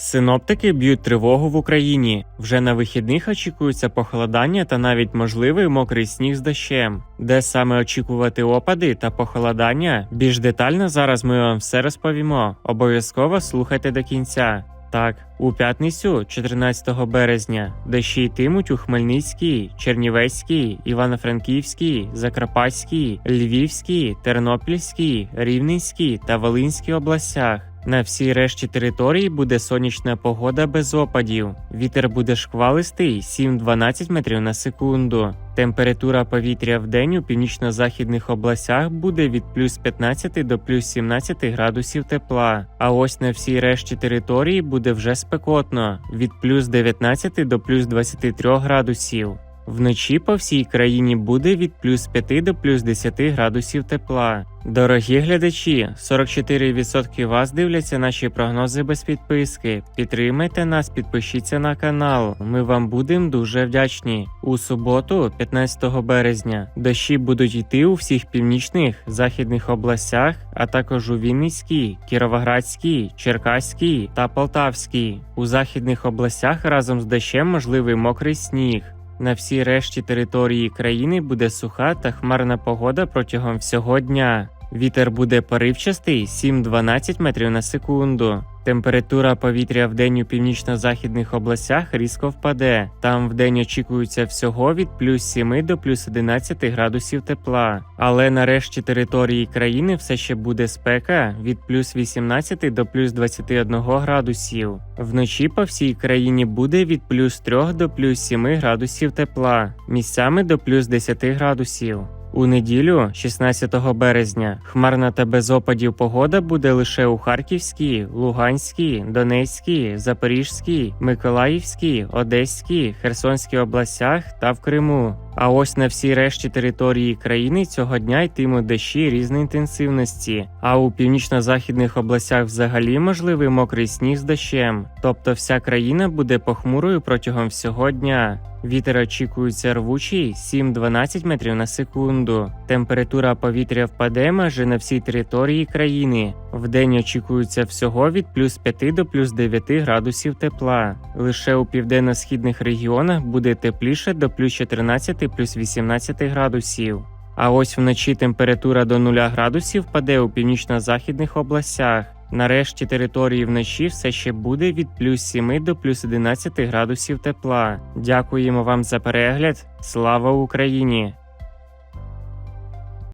Синоптики б'ють тривогу в Україні. Вже на вихідних очікується похолодання та навіть можливий мокрий сніг з дощем. Де саме очікувати опади та похолодання? Більш детально зараз ми вам все розповімо. Обов'язково слухайте до кінця. Так, у п'ятницю, 14 березня, дощі йтимуть у Хмельницькій, Чернівецькій, Івано-Франківській, Закарпатській, Львівській, Тернопільській, Рівненській та Волинській областях. На всій решті території буде сонячна погода без опадів. Вітер буде шквалистий 7-12 метрів на секунду. Температура повітря в день у північно-західних областях буде від плюс 15 до плюс 17 градусів тепла. А ось на всій решті території буде вже спекотно від плюс 19 до плюс 23 градусів. Вночі по всій країні буде від плюс 5 до плюс 10 градусів тепла. Дорогі глядачі, 44% вас дивляться наші прогнози без підписки. Підтримайте нас, підпишіться на канал. Ми вам будемо дуже вдячні. У суботу, 15 березня, дощі будуть йти у всіх північних західних областях, а також у Вінницькій, Кіровоградській, Черкаській та Полтавській. У західних областях разом з дощем можливий мокрий сніг. На всій решті території країни буде суха та хмарна погода протягом всього дня. Вітер буде поривчастий 7-12 метрів на секунду. Температура повітря в день у північно-західних областях різко впаде. Там в день очікується всього від плюс 7 до плюс 11 градусів тепла. Але на решті території країни все ще буде спека від плюс 18 до плюс 21 градусів. Вночі по всій країні буде від плюс 3 до плюс 7 градусів тепла, місцями до плюс 10 градусів. У неділю, 16 березня, хмарна та без опадів погода буде лише у Харківській, Луганській, Донецькій, Запорізькій, Миколаївській, Одеській, Херсонській областях та в Криму. А ось на всій решті території країни цього дня йтимуть дощі різної інтенсивності. А у північно-західних областях взагалі можливий мокрий сніг з дощем. Тобто вся країна буде похмурою протягом всього дня. Вітер очікується рвучий 7-12 метрів на секунду. Температура повітря впаде майже на всій території країни. Вдень очікується всього від плюс 5 до плюс 9 градусів тепла. Лише у південно-східних регіонах буде тепліше до плюс 14 плюс 18 градусів. А ось вночі температура до 0 градусів впаде у північно-західних областях. Нарешті території вночі все ще буде від плюс 7 до плюс 11 градусів тепла. Дякуємо вам за перегляд. Слава Україні!